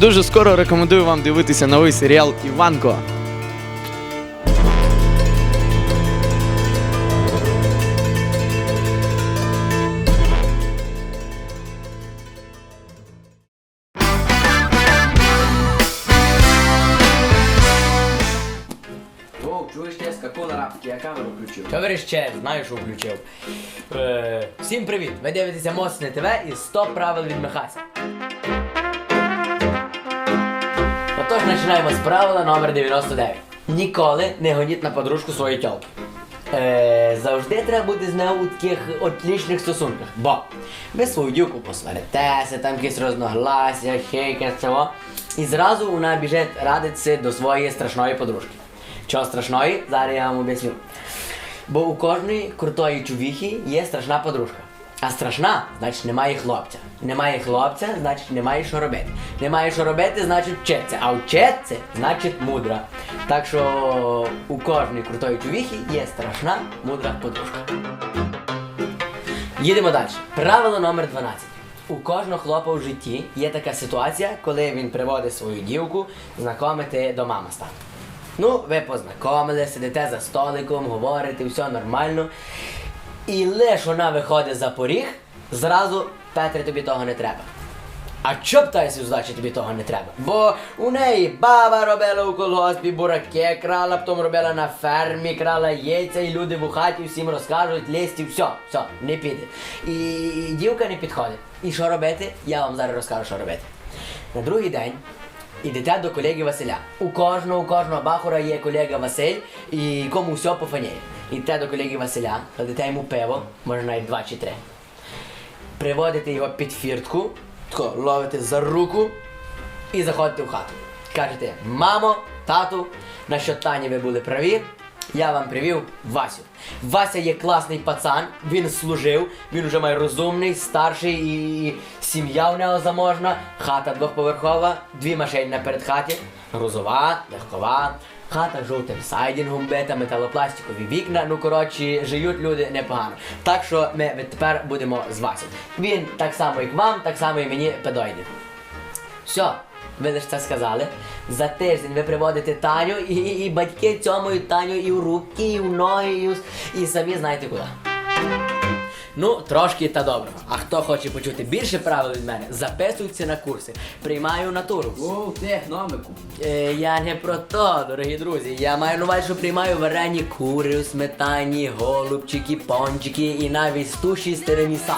Дуже скоро рекомендую вам дивитися новий серіал Іванко. Що верещеш, знаю, що включив. Е, всім привіт! Ви дивитеся Моцне ТВ і 100 правил від Михася. Починаємо з правила номер 99. Ніколи не гоніть на подружку своєї тьолки. Е, завжди треба бути з нею у таких отлічних стосунках. Бо ви свою дівку посваритеся, там якісь розногласся, ще якесь цього. І зразу вона біжить радитися до своєї страшної подружки. Чого страшної? Зараз я вам об'ясню. Бо у кожної крутої чувіхи є страшна подружка. А страшна, значить немає хлопця. Немає хлопця, значить немає що робити. Немає що робити, значить вчиться. А вчиться, значить мудра. Так що у кожної крутої чувіхи є страшна мудра подружка. Їдемо далі. Правило номер 12. У кожного хлопа в житті є така ситуація, коли він приводить свою дівку знайомити до мами стати. Ну, ви познайомили, сидите за столиком, говорите, все нормально. І лиш вона виходить за поріг, зразу Петре, тобі того не треба. А чо птайся здачі тобі того не треба? Бо у неї баба робила у колгоспі бураки, крала, потім робила на фермі, крала яйця, і люди в хаті всім розкажуть, лісті, все, все, не піде. І дівка не підходить. І що робити? Я вам зараз розкажу, що робити. На другий день ідете до колеги Василя. У кожного, у кожного бахура є колега Василь, і кому все пофаніє. Ідете до колеги Василя, кладете йому пиво, може навіть два чи три приводите його під фіртку, тако ловите за руку і заходите в хату. Кажете, мамо, тату, на що Тані ви були праві, я вам привів Васю. Вася є класний пацан, він служив, він вже має розумний, старший і сім'я в нього заможна, хата двохповерхова, дві машини на передхаті, грузова, легкова. Хата жовтим сайдінгом бита, металопластикові вікна. Ну коротше, живуть люди непогано. Так що ми тепер будемо з Васю. Він так само, як вам, так само і мені педойде. Все, ви лише це сказали. За тиждень ви приводите Таню і, і, і батьки цьомують Таню і в руки, і в ноги, і, і самі знаєте куди. Ну, трошки та доброго. А хто хоче почути більше правил від мене, записуйся на курси. Приймаю натуру. О, техномику. Е, я не про то, дорогі друзі. Я маю на увазі, що приймаю варені кури у сметані, голубчики, пончики і навіть стуші з тираміса.